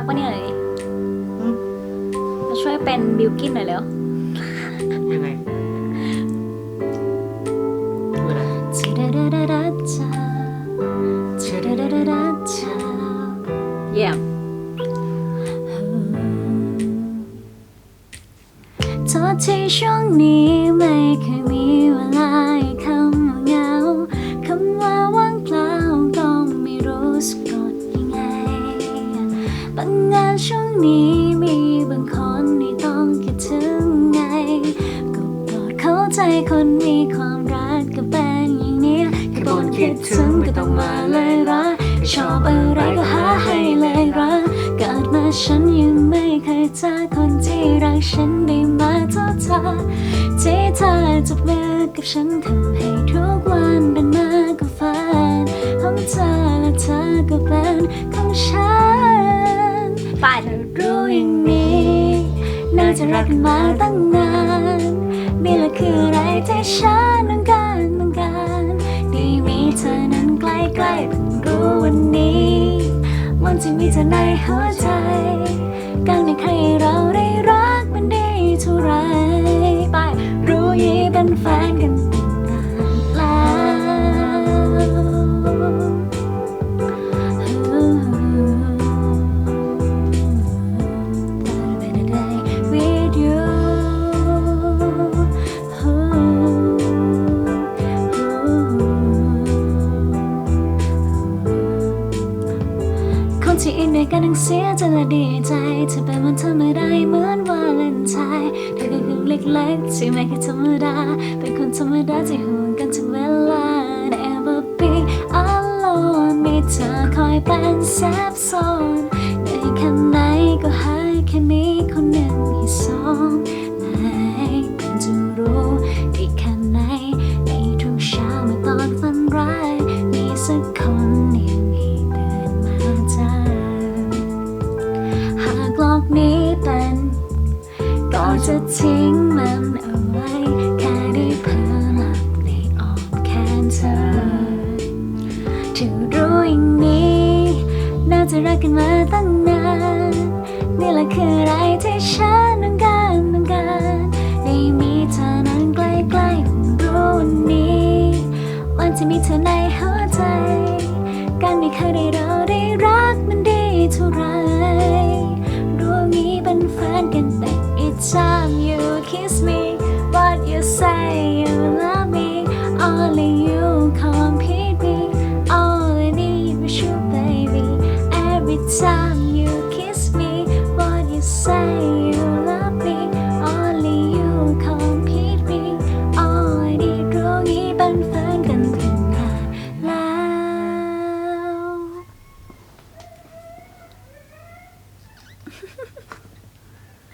กปะเนี่ยเลยอืม มาช่วยเป็นบิวกินหน่อยเร็วยังไงพูดอะไรจิดาดาดาดาจาจิดาดาดาดาจาเยี่ยมโทษที่ช่วงนี้ไม่เคยมี นี้มีบางคนที่ต้องคิดถึงไง ก็โปรดเข้าใจคนมีความรักก็เป็นอย่างนี้แค่บ่นคิดถึงก็ต้องมาเลยรักชอบอะไรก็หาให้เลยรักเกิดมาฉันยังไม่เคยเจอคนที่รักฉันได้มาเท่าเธอที่เธอจับมือกับฉันทำให้ทุกวันเป็นมากกว่าฝันของเธอและเธอก็เป็นากกันมาตั้งนานนี่แหละคืออะไรที่ฉันต้องการต้องการได้มีเธอนั้นใกล้ๆเพิ่งรู้วันนี้ มันจะมีเธอในหัวใจ คนที่อินด้วยกันทั้งเสียใจและดีใจเธอเป็นวันธรรมดาเหมือนวาเลนไทน์เธอคือเรื่อเล็กๆที่ไม่เคยธรรมดา เป็นคนธรรมดาที่ห่วงกันทุกเวลา Never be alone มีเธอคอยเป็นแซบโซนในแค่ไหนก็หายแค่มีคนหนึ่งให้สอง จะทิ้งมันเอาไว้ แค่ได้เพ้อหลับในอ้อมแขนเธอถึงรู้อย่างนี้ น่าจะรักกันมาตั้งนาน นี่แหละคืออะไรที่ฉันต้องการต้องการได้มีเธอนั้นใกล้ๆเพิ่งรู้วันนี้ วันที่มีเธอในหัวใจ การไม่เคยได้เราได้รักมันดีเท่าไรรู้ every time you kiss me what you say you love me only you complete me all I need รู้งี้เป็นแฟนกันตั้งนาแล้วเ